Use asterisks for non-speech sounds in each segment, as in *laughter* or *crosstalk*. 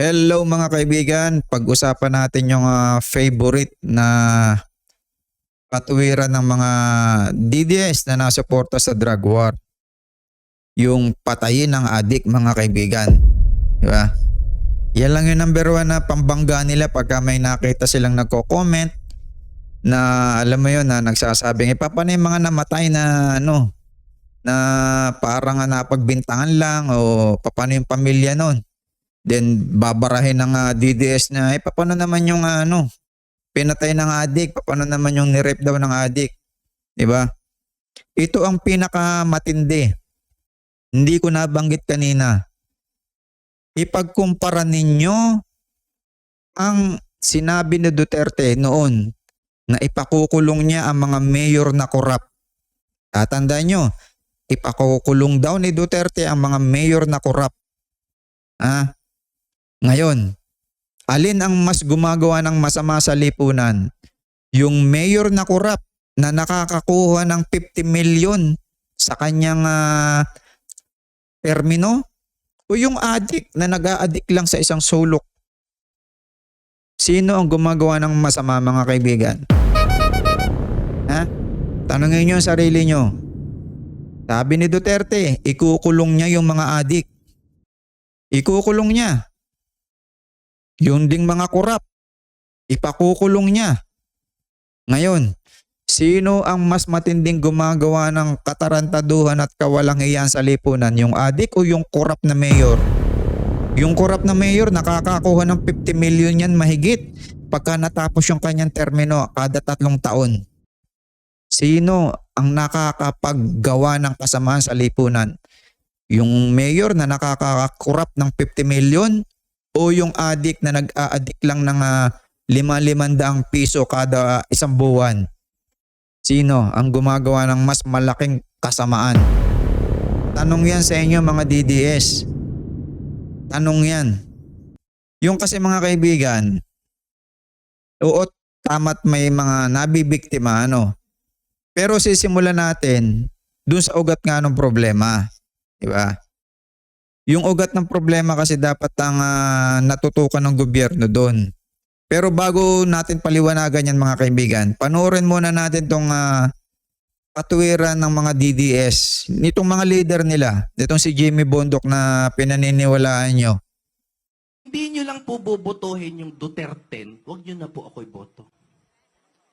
Hello mga kaibigan, pag-usapan natin yung ah, favorite na katuwiran ng mga DDS na nasuporta sa drug war. Yung patayin ng adik mga kaibigan. Di ba? Yan lang yung number one na pambangga nila pagka may nakita silang nagko-comment na alam mo yun na nagsasabing, eh paano yung mga namatay na ano, na parang nga napagbintangan lang o paano yung pamilya nun. Then babarahin ng ah, DDS na eh paano naman yung ah, ano pinatay ng adik, paano naman yung nirape daw ng adik. 'Di ba? Ito ang pinakamatindi. Hindi ko nabanggit kanina. Ipagkumpara ninyo ang sinabi ni Duterte noon na ipakukulong niya ang mga mayor na korap. Tatandaan nyo, ipakukulong daw ni Duterte ang mga mayor na korap. Ah, ngayon, alin ang mas gumagawa ng masama sa lipunan? Yung mayor na korap na nakakakuha ng 50 million sa kanyang ah, termino? O yung adik na nag-a-addict lang sa isang sulok? Sino ang gumagawa ng masama mga kaibigan? Ha? Tanungin niyo ang sarili niyo. Sabi ni Duterte, ikukulong niya yung mga adik. Ikukulong niya. Yung ding mga kurap, ipakukulong niya. Ngayon, sino ang mas matinding gumagawa ng katarantaduhan at kawalang iyan sa lipunan? Yung adik o yung kurap na mayor? Yung kurap na mayor nakakakuha ng 50 million yan mahigit pagka natapos yung kanyang termino kada tatlong taon. Sino ang nakakapaggawa ng kasamaan sa lipunan? Yung mayor na nakakakurap ng 50 million o yung addict na nag-a-addict lang ng ah, lima-limandaang piso kada isang buwan? Sino ang gumagawa ng mas malaking kasamaan? Tanong yan sa inyo mga DDS. Tanong yan. Yung kasi mga kaibigan, oo, tama't may mga nabibiktima, ano. Pero sisimulan natin dun sa ugat nga ng problema. Di ba? Yung ugat ng problema kasi dapat ang ah, natutukan ng gobyerno doon. Pero bago natin paliwanagan yan mga kaibigan, panoorin muna natin tong ah, katuwiran ng mga DDS, nitong mga leader nila, nitong si Jimmy Bondok na pinaniniwalaan nyo. Hindi nyo lang po bobotohin yung Duterte, huwag nyo na po ako iboto.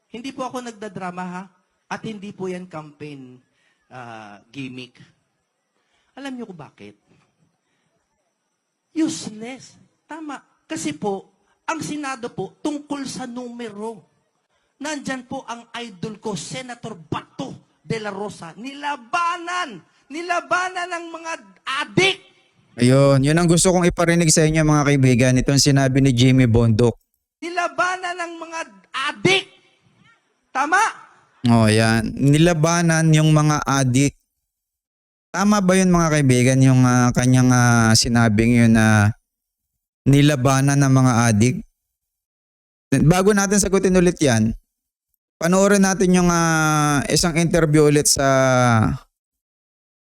Hindi po ako nagdadrama ha, at hindi po yan campaign ah, gimmick. Alam nyo kung bakit? Useless. Tama. Kasi po, ang Senado po tungkol sa numero. Nandyan po ang idol ko, Senator Bato de la Rosa. Nilabanan! Nilabanan ng mga adik! Ayun, yun ang gusto kong iparinig sa inyo mga kaibigan, itong sinabi ni Jimmy Bondok. Nilabanan ng mga adik. Tama? Oh, yan. Nilabanan yung mga adik. Tama ba yun mga kaibigan, yung ah, kanyang ah, sinabing yun na nilabanan ng mga adik? Bago natin sagutin ulit yan, panoorin natin yung ah, isang interview ulit sa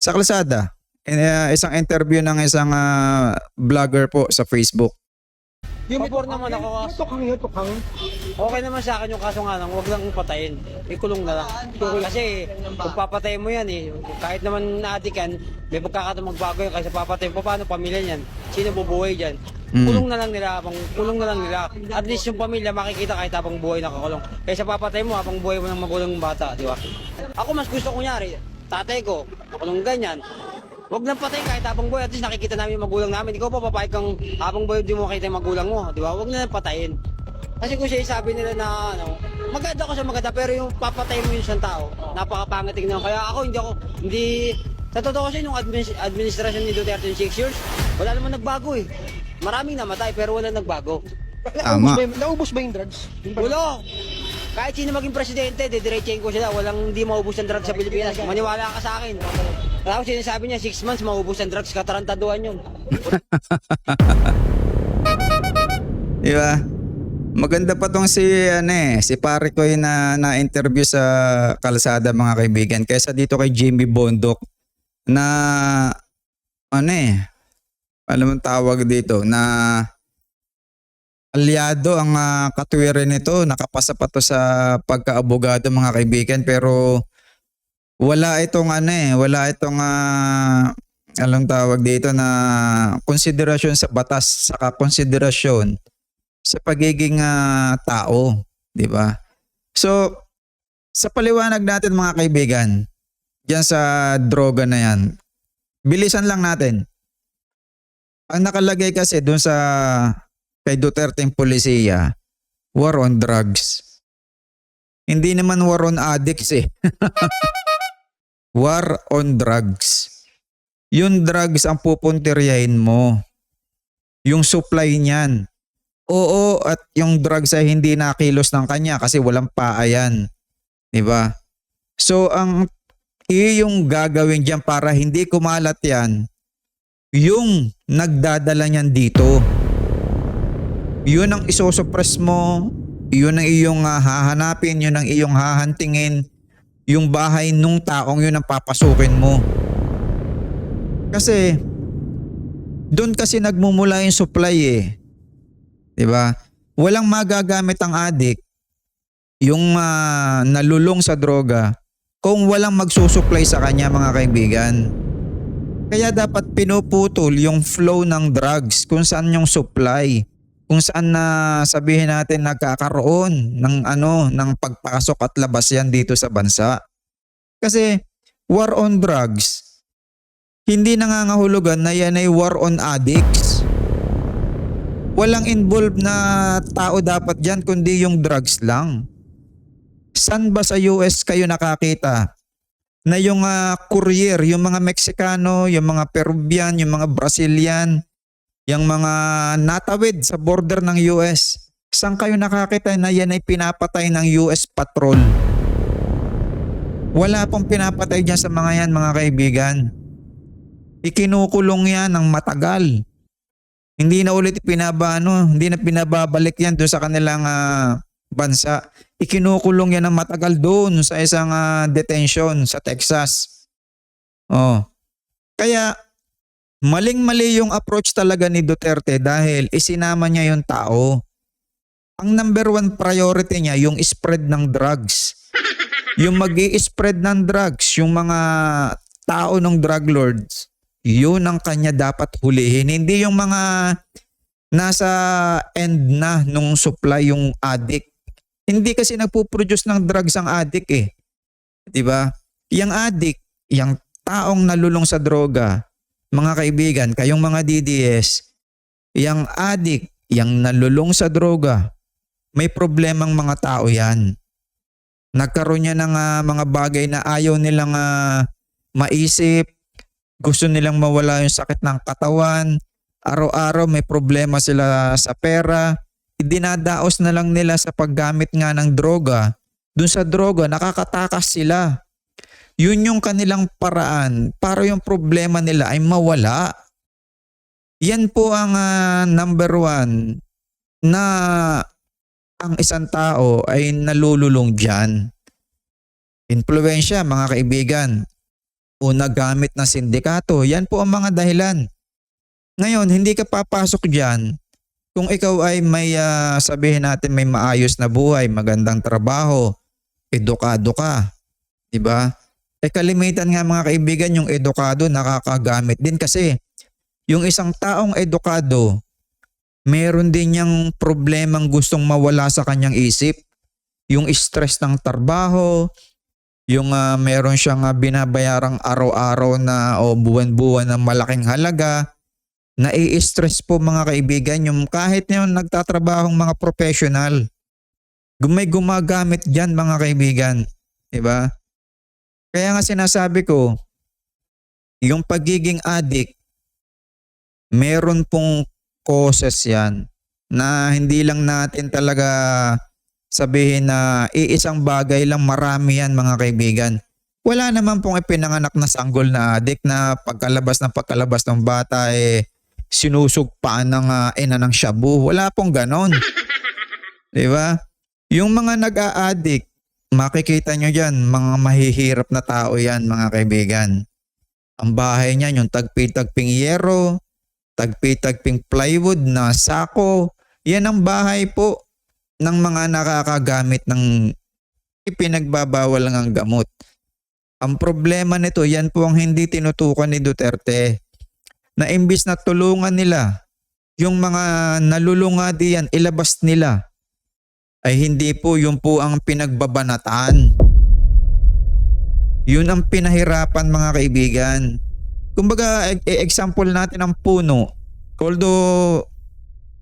sa kalsada. Eh, isang interview ng isang ah, vlogger po sa Facebook. Yung Pabor naman ako kasi. Tukang yun, tukang. Okay naman sa akin yung kaso nga lang, huwag lang patayin. Ikulong na lang. Kasi kung papatayin mo yan eh, kahit naman na-addict yan, may pagkakataon magbago yan. Kasi papatayin mo, paano pamilya niyan? Sino bubuhay dyan? Mm. Kulong na lang nila, habang kulong na lang nila. At least yung pamilya makikita kahit habang buhay nakakulong. Kaysa papatay mo habang buhay mo ng magulang bata, di ba? Ako mas gusto kunyari, tatay ko, nakulong ganyan. Huwag nang patayin kahit habang buhay. At least nakikita namin yung magulang namin. Ikaw pa papayag kang habang buhay di mo makita yung magulang mo. Di ba? Huwag na lang patayin. Kasi kung siya sabi nila na ano, maganda ko siya maganda pero yung papatay mo yung isang tao, napakapangit tingnan. Kaya ako hindi ako, hindi, sa totoo kasi nung administ- administrasyon ni Duterte yung 6 years, wala naman nagbago eh. Maraming namatay pero wala nagbago. Naubos ba, yung- naubos ba yung drugs? Yung Wala. Kahit sino maging presidente, didiretsahin ko sila. Walang hindi maubos ang drugs sa Pilipinas. Maniwala ka sa akin. Tapos sinasabi niya, 6 months maubos ang drugs, katarantaduhan yun. *laughs* Di ba? Maganda pa tong si ano eh, si pare ko yung na na-interview sa kalsada mga kaibigan kaysa dito kay Jimmy Bondok na ano eh, alam mo tawag dito na alyado ang uh, katwiran nito. Nakapasa pa to sa pagkaabogado mga kaibigan pero wala itong ano eh, wala itong uh, anong tawag dito na konsiderasyon sa batas saka konsiderasyon sa pagiging ah, tao, di ba? So, sa paliwanag natin mga kaibigan, diyan sa droga na yan, bilisan lang natin. Ang nakalagay kasi doon sa kay Duterte polisiya, war on drugs. Hindi naman war on addicts eh. *laughs* war on drugs. Yung drugs ang pupuntiryahin mo. Yung supply niyan. Oo, at yung drugs ay hindi nakilos ng kanya kasi walang paa yan. ba? So ang yung gagawin diyan para hindi kumalat yan, yung nagdadala niyan dito. Yun ang isosuppress mo, yun ang iyong ah, hahanapin, yun ang iyong hahantingin, yung bahay nung taong yun ang papasukin mo. Kasi doon kasi nagmumula yung supply eh. 'Di ba? Walang magagamit ang adik yung ah, nalulong sa droga kung walang magsusupply sa kanya mga kaibigan. Kaya dapat pinuputol yung flow ng drugs kung saan yung supply. Kung saan na sabihin natin nagkakaroon ng ano ng pagpasok at labas yan dito sa bansa. Kasi war on drugs hindi nangangahulugan na yan ay war on addicts. Walang involved na tao dapat dyan kundi yung drugs lang. San ba sa US kayo nakakita na yung ah, courier, yung mga Meksikano, yung mga Peruvian, yung mga Brazilian, yung mga natawid sa border ng US, saan kayo nakakita na yan ay pinapatay ng US Patrol? Wala pong pinapatay dyan sa mga yan mga kaibigan. Ikinukulong yan ng matagal. Hindi na ulit pinaba, ano, hindi na pinababalik yan doon sa kanilang ah, bansa. Ikinukulong yan ng matagal doon sa isang ah, detention sa Texas. Oh. Kaya maling-mali yung approach talaga ni Duterte dahil isinama niya yung tao. Ang number one priority niya yung spread ng drugs. Yung mag spread ng drugs, yung mga tao ng drug lords, yun ang kanya dapat hulihin. Hindi yung mga nasa end na nung supply yung addict. Hindi kasi nagpo-produce ng drugs ang addict eh. 'Di ba? Yang addict, yung taong nalulong sa droga, mga kaibigan, kayong mga DDS, yung addict, yung nalulong sa droga, may problemang mga tao yan. Nagkaroon niya ng ah, mga bagay na ayaw nilang ah, maisip, gusto nilang mawala yung sakit ng katawan, araw-araw may problema sila sa pera, dinadaos na lang nila sa paggamit nga ng droga. Doon sa droga, nakakatakas sila. Yun yung kanilang paraan para yung problema nila ay mawala. Yan po ang ah, number one na ang isang tao ay nalululong dyan. Impluensya mga kaibigan o nagamit ng sindikato. Yan po ang mga dahilan. Ngayon, hindi ka papasok dyan kung ikaw ay may ah, sabihin natin may maayos na buhay, magandang trabaho, edukado ka. 'Di ba? Eh kalimitan nga mga kaibigan yung edukado nakakagamit din kasi yung isang taong edukado meron din niyang problemang gustong mawala sa kanyang isip. Yung stress ng trabaho, yung ah, meron siyang ah, binabayarang araw-araw na o buwan-buwan na malaking halaga, nai-stress po mga kaibigan yung kahit yung nagtatrabahong mga professional. May gumagamit dyan mga kaibigan. 'Di ba? Kaya nga sinasabi ko, yung pagiging addict, meron pong causes yan na hindi lang natin talaga sabihin na iisang bagay lang marami yan mga kaibigan. Wala naman pong ipinanganak na sanggol na adik na pagkalabas ng pagkalabas ng bata eh sinusugpaan ng ah, ina ng shabu. Wala pong ganon. *laughs* Ba? Yung mga nag-a-addict, makikita nyo dyan, mga mahihirap na tao yan mga kaibigan. Ang bahay niyan, yung tagpi-tagping yero, tagpi-tagping plywood na sako, Yan ang bahay po ng mga nakakagamit ng ipinagbabawal ng gamot. Ang problema nito, yan po ang hindi tinutukan ni Duterte. Na imbis na tulungan nila yung mga nalulunga diyan, ilabas nila, ay hindi po yun po ang pinagbabanatan. Yun ang pinahirapan mga kaibigan. Kumbaga, e- e- example natin ang puno. Although,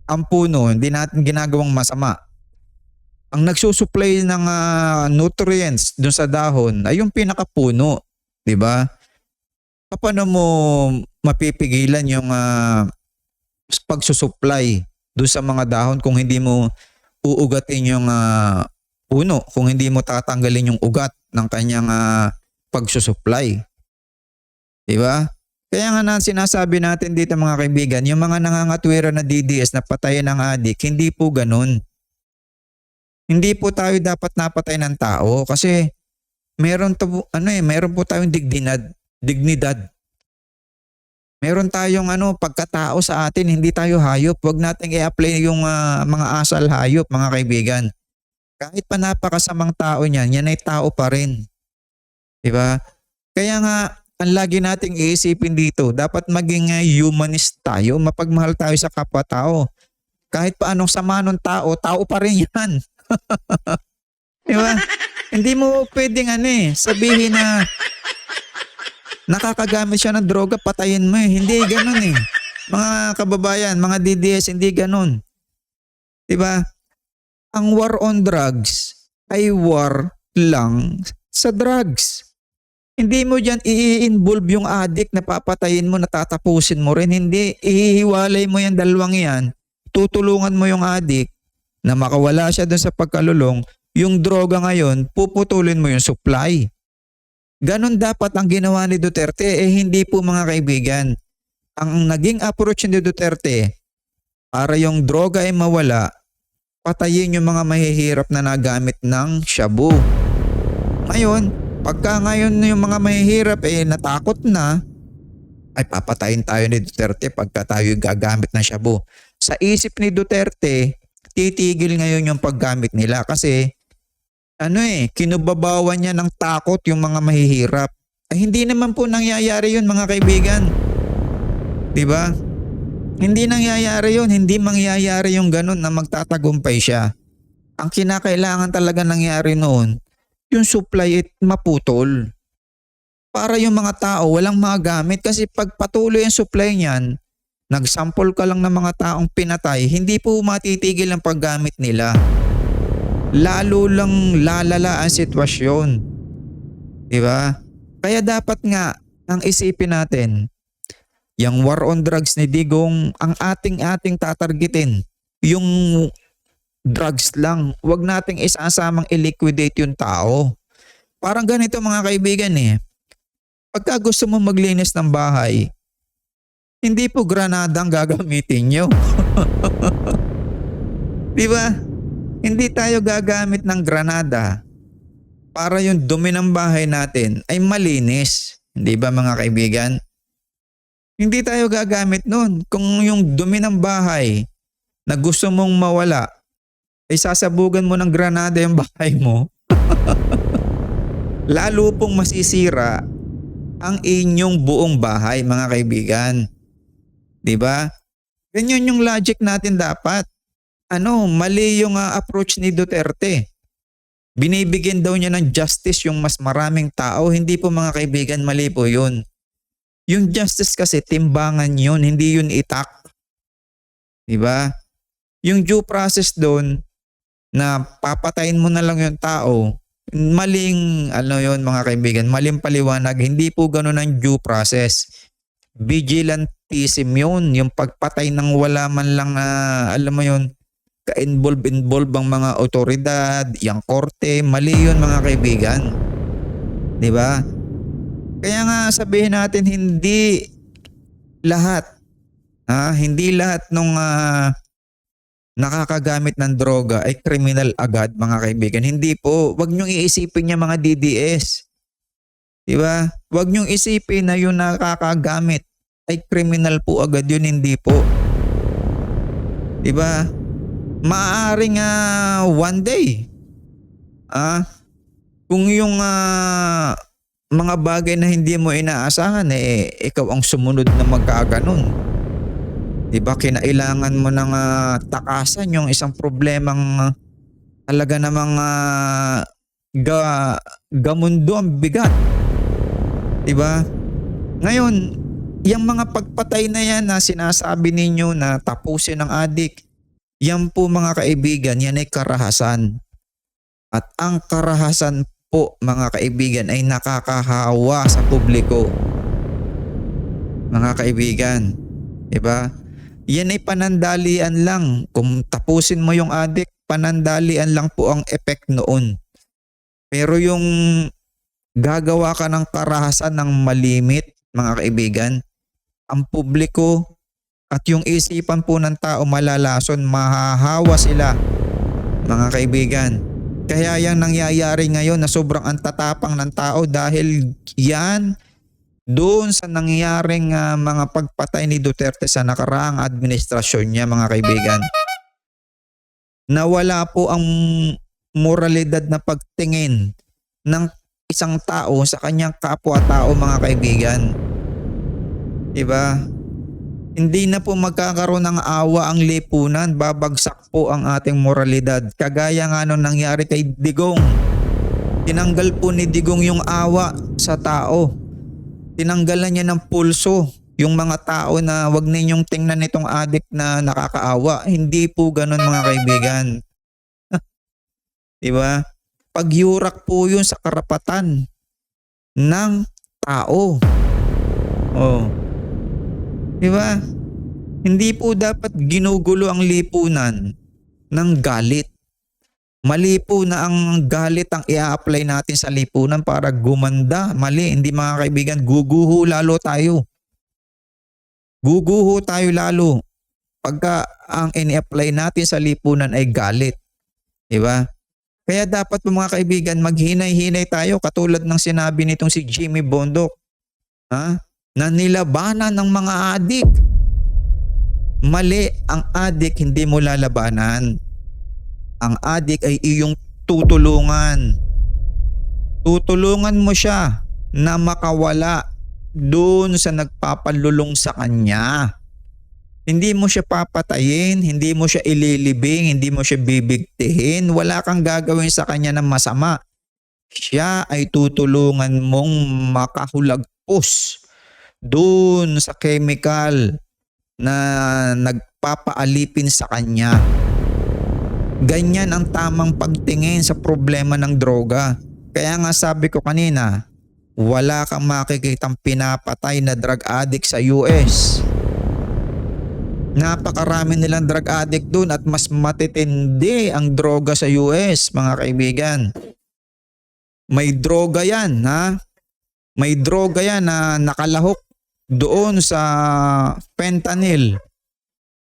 ang puno, hindi natin ginagawang masama. Ang nagsusupply ng ah, nutrients dun sa dahon ay yung pinakapuno. Di ba? Paano mo mapipigilan yung ah, pagsusupply dun sa mga dahon kung hindi mo uugatin yung ah, puno, kung hindi mo tatanggalin yung ugat ng kanyang ah, pagsusupply. Di ba? Kaya nga na sinasabi natin dito mga kaibigan, yung mga nangangatwira na DDS na patayin ng adik, hindi po ganun. Hindi po tayo dapat napatay ng tao kasi meron to ano eh, meron po tayong dignidad, dignidad. Meron tayong ano pagkatao sa atin, hindi tayo hayop. Huwag nating i-apply yung ah, mga asal hayop, mga kaibigan. Kahit pa napakasamang tao niyan, yan ay tao pa rin. 'Di ba? Kaya nga ang lagi nating iisipin dito, dapat maging uh, humanist tayo, mapagmahal tayo sa kapwa-tao. Kahit pa anong sama ng tao, tao pa rin yan. *laughs* Di ba? Hindi mo pwedeng ano eh, sabihin na nakakagamit siya ng droga, patayin mo eh. Hindi ganun eh. Mga kababayan, mga DDS, hindi ganun. Di ba? Ang war on drugs ay war lang sa drugs. Hindi mo dyan i-involve yung addict na papatayin mo, natatapusin mo rin. Hindi, ihiwalay mo yung dalawang yan. Tutulungan mo yung addict na makawala siya dun sa pagkalulong. Yung droga ngayon, puputulin mo yung supply. Ganon dapat ang ginawa ni Duterte. Eh hindi po mga kaibigan. Ang naging approach ni Duterte, para yung droga ay mawala, patayin yung mga mahihirap na nagamit ng shabu. Ngayon, pagka ngayon yung mga mahihirap eh natakot na, ay papatayin tayo ni Duterte pagka tayo gagamit ng shabu. Sa isip ni Duterte, titigil ngayon yung paggamit nila kasi ano eh, kinubabawan niya ng takot yung mga mahihirap. Ay hindi naman po nangyayari yun mga kaibigan. 'Di ba? Hindi nangyayari yun, hindi mangyayari yung ganun na magtatagumpay siya. Ang kinakailangan talaga nangyari noon, yung supply it maputol. Para yung mga tao walang magamit kasi pag patuloy ang supply niyan, nagsample ka lang ng mga taong pinatay, hindi po matitigil ang paggamit nila. Lalo lang lalala ang sitwasyon. Di ba? Kaya dapat nga, ang isipin natin, yung war on drugs ni Digong, ang ating-ating tatargetin, yung drugs lang. Huwag nating isasamang i-liquidate yung tao. Parang ganito mga kaibigan eh. Pagka gusto mo maglinis ng bahay, hindi po granada ang gagamitin nyo. *laughs* Di ba? Hindi tayo gagamit ng granada para yung dumi ng bahay natin ay malinis. Hindi ba mga kaibigan? Hindi tayo gagamit nun. Kung yung dumi ng bahay na gusto mong mawala, ay sasabugan mo ng granada yung *laughs* bahay mo, *laughs* lalo pong masisira ang inyong buong bahay, mga kaibigan. 'Di ba? Ganyan yung logic natin dapat. Ano, mali yung ah, approach ni Duterte. Binibigyan daw niya ng justice yung mas maraming tao. Hindi po mga kaibigan, mali po yun. Yung justice kasi timbangan yun, hindi yun itak. 'Di ba? Yung due process doon na papatayin mo na lang yung tao, maling ano yon mga kaibigan, maling paliwanag. Hindi po ganun ang due process. Vigilantism yun, yung pagpatay ng wala man lang, ah, alam mo yun, ka-involve-involve ang mga otoridad, yung korte, mali yun mga kaibigan. 'Di ba? Kaya nga sabihin natin hindi lahat ah, hindi lahat nung ah, nakakagamit ng droga ay criminal agad mga kaibigan. Hindi po. Huwag niyong iisipin niya mga DDS. 'Di ba? Huwag niyong isipin na yung nakakagamit ay criminal po agad yun. Hindi po. 'Di ba? Maaaring ah, one day, ah, kung yung ah, mga bagay na hindi mo inaasahan, eh, ikaw ang sumunod na magkaganon. Di ba kinailangan mo nang ah, takasan yung isang problemang ah, talaga namang ah, ga, gamundo ang bigat. Di ba? Ngayon, yung mga pagpatay na yan na sinasabi ninyo na tapusin ng adik, yan po mga kaibigan, yan ay karahasan. At ang karahasan po mga kaibigan ay nakakahawa sa publiko. Mga kaibigan, 'di ba? Yan ay panandalian lang. Kung tapusin mo yung adik, panandalian lang po ang effect noon. Pero yung gagawa ka ng karahasan ng malimit, mga kaibigan, ang publiko at yung isipan po ng tao malalason, mahahawa sila, mga kaibigan. Kaya yan nangyayari ngayon na sobrang antatapang ng tao dahil yan doon sa nangyaring ah, mga pagpatay ni Duterte sa nakaraang administrasyon niya mga kaibigan. Nawala po ang moralidad na pagtingin ng isang tao sa kanyang kapwa-tao mga kaibigan. Diba? Hindi na po magkakaroon ng awa ang lipunan, babagsak po ang ating moralidad. Kagaya nga nung nangyari kay Digong. Tinanggal po ni Digong yung awa sa tao. Tinanggalan niya ng pulso yung mga tao na wag ninyong tingnan itong addict na nakakaawa. Hindi po ganun mga kaibigan. *laughs* Di ba? Pagyurak po yun sa karapatan ng tao. Oh. Di ba? Hindi po dapat ginugulo ang lipunan ng galit. Mali po na ang galit ang i-apply natin sa lipunan para gumanda. Mali, hindi mga kaibigan, guguho lalo tayo. Guguho tayo lalo pagka ang ini-apply natin sa lipunan ay galit. Di ba? Kaya dapat po mga kaibigan, maghinay-hinay tayo katulad ng sinabi nitong si Jimmy Bondok. Ha? Na nilabanan ng mga adik. Mali ang adik, hindi mo lalabanan. Ang adik ay iyong tutulungan. Tutulungan mo siya na makawala doon sa nagpapalulong sa kanya. Hindi mo siya papatayin, hindi mo siya ililibing, hindi mo siya bibigtihin, wala kang gagawin sa kanya ng masama. Siya ay tutulungan mong makahulagpos doon sa chemical na nagpapaalipin sa kanya. Ganyan ang tamang pagtingin sa problema ng droga. Kaya nga sabi ko kanina, wala kang makikitang pinapatay na drug addict sa US. Napakarami nilang drug addict doon at mas matitindi ang droga sa US, mga kaibigan. May droga yan, ha? May droga yan na nakalahok doon sa fentanyl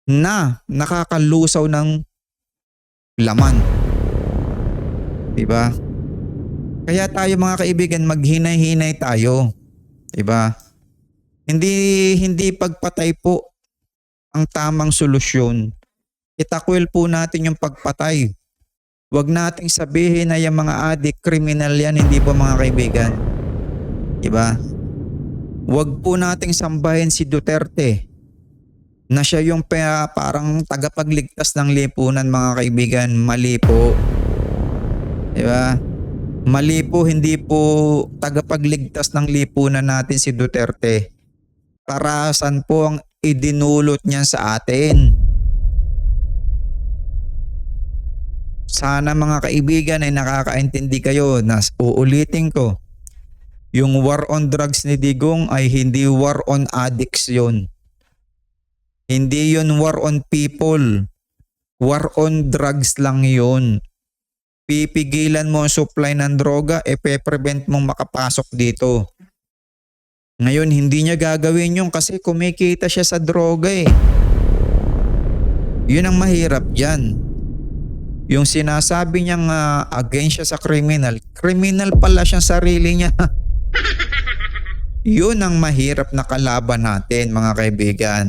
na nakakalusaw ng laman. Diba? Kaya tayo mga kaibigan, maghinay-hinay tayo. Diba? Hindi hindi pagpatay po ang tamang solusyon. Itakwil po natin yung pagpatay. Huwag nating sabihin na yung mga adik, kriminal yan, hindi po mga kaibigan. Diba? Huwag po nating sambahin si Duterte na siya yung pa, parang tagapagligtas ng lipunan mga kaibigan. Mali po. Diba? Mali po, hindi po tagapagligtas ng lipunan natin si Duterte. Karasan po ang idinulot niya sa atin. Sana mga kaibigan ay nakakaintindi kayo na uulitin ko. Yung war on drugs ni Digong ay hindi war on addicts yon. Hindi yon war on people. War on drugs lang yon. Pipigilan mo ang supply ng droga, e pe-prevent mong makapasok dito. Ngayon, hindi niya gagawin yun kasi kumikita siya sa droga eh. Yun ang mahirap dyan. Yung sinasabi niyang uh, against siya sa criminal, criminal pala siyang sarili niya. *laughs* Yun ang mahirap na kalaban natin mga kaibigan.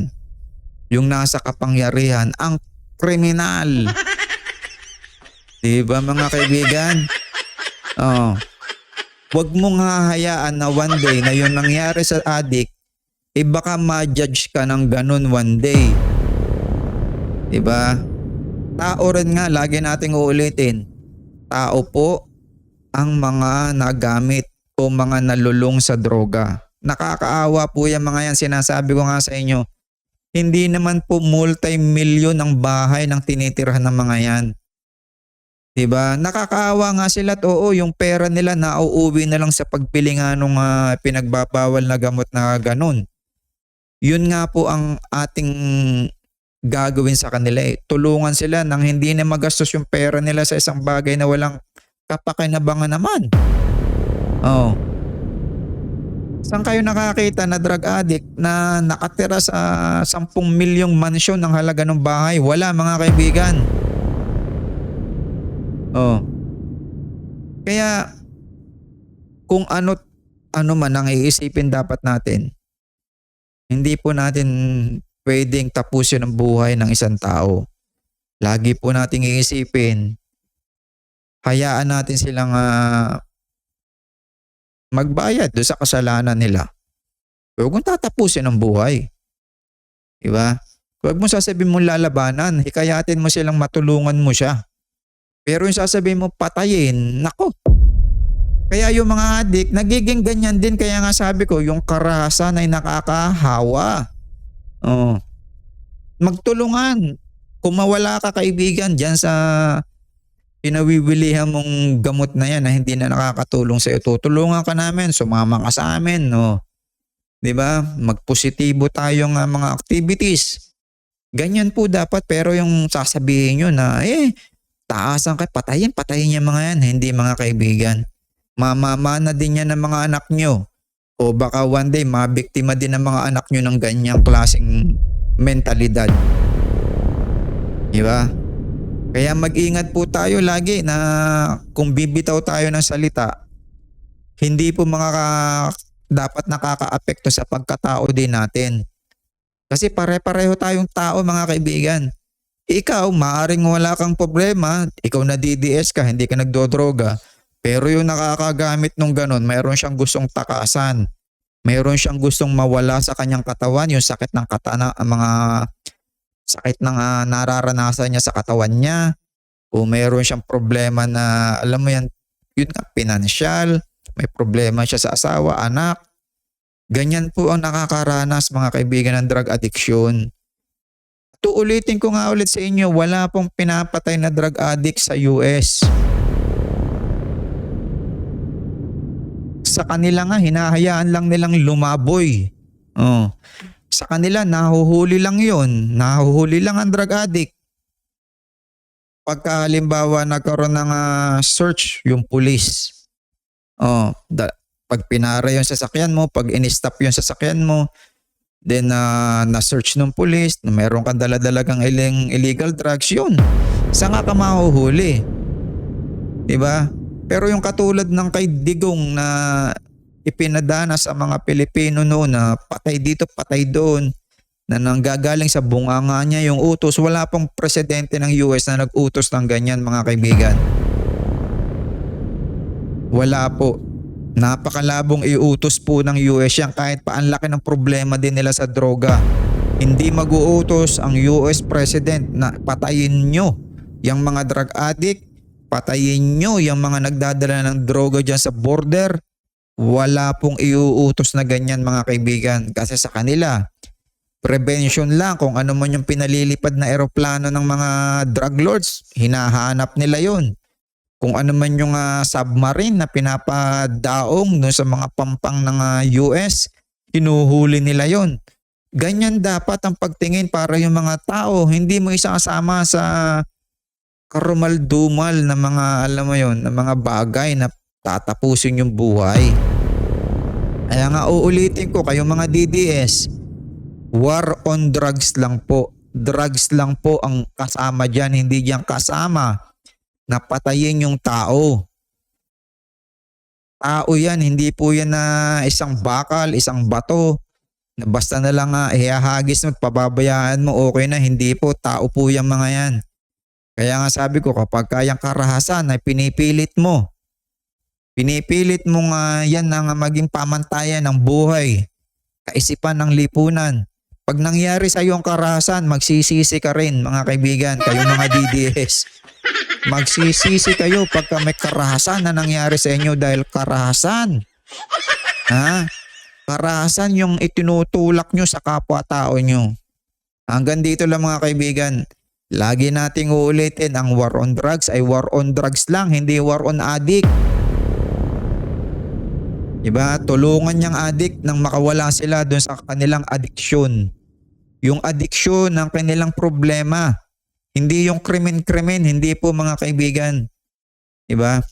Yung nasa kapangyarihan, ang kriminal. Di ba mga kaibigan? Oh. Huwag mong hahayaan na one day na yung nangyari sa addict, eh baka ma-judge ka ng ganun one day. Di ba? Tao rin nga, lagi nating uulitin. Tao po ang mga nagamit o mga nalulong sa droga. Nakakaawa po yung mga yan. Sinasabi ko nga sa inyo, hindi naman po multi-million ang bahay ng tinitirhan ng mga yan. 'Di ba? Nakakaawa nga sila at oo, yung pera nila nauuwi na lang sa pagbili nga nung ah, pinagbabawal na gamot na ganun. Yun nga po ang ating gagawin sa kanila eh. Tulungan sila nang hindi na magastos yung pera nila sa isang bagay na walang kapakinabangan naman. Oh. Saan kayo nakakita na drug addict na nakatira sa 10 milyong mansyon ng halaga ng bahay? Wala mga kaibigan. Oh. Kaya kung ano ano man ang iisipin dapat natin, hindi po natin pwedeng tapusin ang buhay ng isang tao. Lagi po nating iisipin, hayaan natin silang ah, magbayad do sa kasalanan nila. Huwag mong tatapusin ang buhay. Diba? Huwag mo sasabihin mo lalabanan, hikayatin mo silang matulungan mo siya. Pero yung sasabihin mo patayin, nako. Kaya yung mga adik, nagiging ganyan din. Kaya nga sabi ko, yung karahasan ay nakakahawa. Oh. Magtulungan. Kung mawala ka kaibigan dyan sa pinawiwilihan mong gamot na yan na hindi na nakakatulong sa iyo, tutulungan ka namin, sumama ka sa amin. No? 'Di ba? Magpositibo tayo ng mga activities. Ganyan po dapat pero yung sasabihin nyo na eh taasan kay patayin, patayin niya mga yan, hindi mga kaibigan. Mamamana din yan ng mga anak nyo. O baka one day mabiktima din ng mga anak nyo ng ganyang klaseng mentalidad. Di ba? Kaya mag-ingat po tayo lagi na kung bibitaw tayo ng salita, hindi po mga ka- dapat nakakaapekto sa pagkatao din natin. Kasi pare-pareho tayong tao mga kaibigan. Ikaw, maaring wala kang problema, ikaw na DDS ka, hindi ka nagdodroga. Pero yung nakakagamit nung ganun, mayroon siyang gustong takasan. Mayroon siyang gustong mawala sa kanyang katawan, yung sakit ng katana, mga sakit ng ah, nararanasan niya sa katawan niya. O mayroon siyang problema na, alam mo yan, yun nga, pinansyal, may problema siya sa asawa, anak. Ganyan po ang nakakaranas mga kaibigan ng drug addiction. Tuulitin ko nga ulit sa inyo, wala pong pinapatay na drug addict sa US. Sa kanila nga, hinahayaan lang nilang lumaboy. Oh. Sa kanila, nahuhuli lang yon Nahuhuli lang ang drug addict. Pagka halimbawa nagkaroon ng ah, search yung police. Oh, da- pag pinara yung sasakyan mo, pag in-stop yung sasakyan mo, then ah, na-search ng police, na meron kang daladalagang iling illegal drugs, yun. Saan nga ka mahuhuli? 'Di ba? Pero yung katulad ng kay Digong na ipinadana sa mga Pilipino noon na patay dito, patay doon, na nanggagaling sa bunganga niya yung utos, wala pong presidente ng US na nag-utos ng ganyan mga kaibigan. Wala po. Napakalabong iutos po ng US yan kahit pa ang laki ng problema din nila sa droga. Hindi mag-uutos ang US President na patayin nyo yung mga drug addict, patayin nyo yung mga nagdadala ng droga dyan sa border. Wala pong iuutos na ganyan mga kaibigan. Kasi sa kanila prevention lang kung ano man yung pinalilipad na eroplano ng mga drug lords, hinahanap nila yon kung ano man yung ah, submarine na pinapadaong no, sa mga pampang ng ah, US, hinuhuli nila yon. Ganyan dapat ang pagtingin para yung mga tao, hindi mo isasama sa karumal-dumal na mga, alam mo yon na mga bagay na tatapusin yung buhay. Kaya nga uulitin ko, kayong mga DDS, war on drugs lang po. Drugs lang po ang kasama dyan, hindi dyan kasama na patayin yung tao. Tao yan, hindi po yan na isang bakal, isang bato. Na basta na lang nga ihahagis mo at pababayaan mo, okay na. Hindi po, tao po yung mga yan. Kaya nga sabi ko, kapag kayang karahasan ay pinipilit mo, pinipilit mo nga yan na nga maging pamantayan ng buhay, kaisipan ng lipunan. Pag nangyari sa iyo ang karahasan, magsisisi ka rin mga kaibigan, kayong mga DDS. Magsisisi kayo pagka may karahasan na nangyari sa inyo dahil karahasan. Ha? Karahasan yung itinutulak nyo sa kapwa-tao nyo. Hanggang dito lang mga kaibigan. Lagi nating uulitin ang war on drugs ay war on drugs lang, hindi war on addict. Diba? Tulungan niyang addict nang makawala sila dun sa kanilang addiction. Yung addiction ng kanilang problema. Hindi yung krimen-krimen, hindi po mga kaibigan. Diba?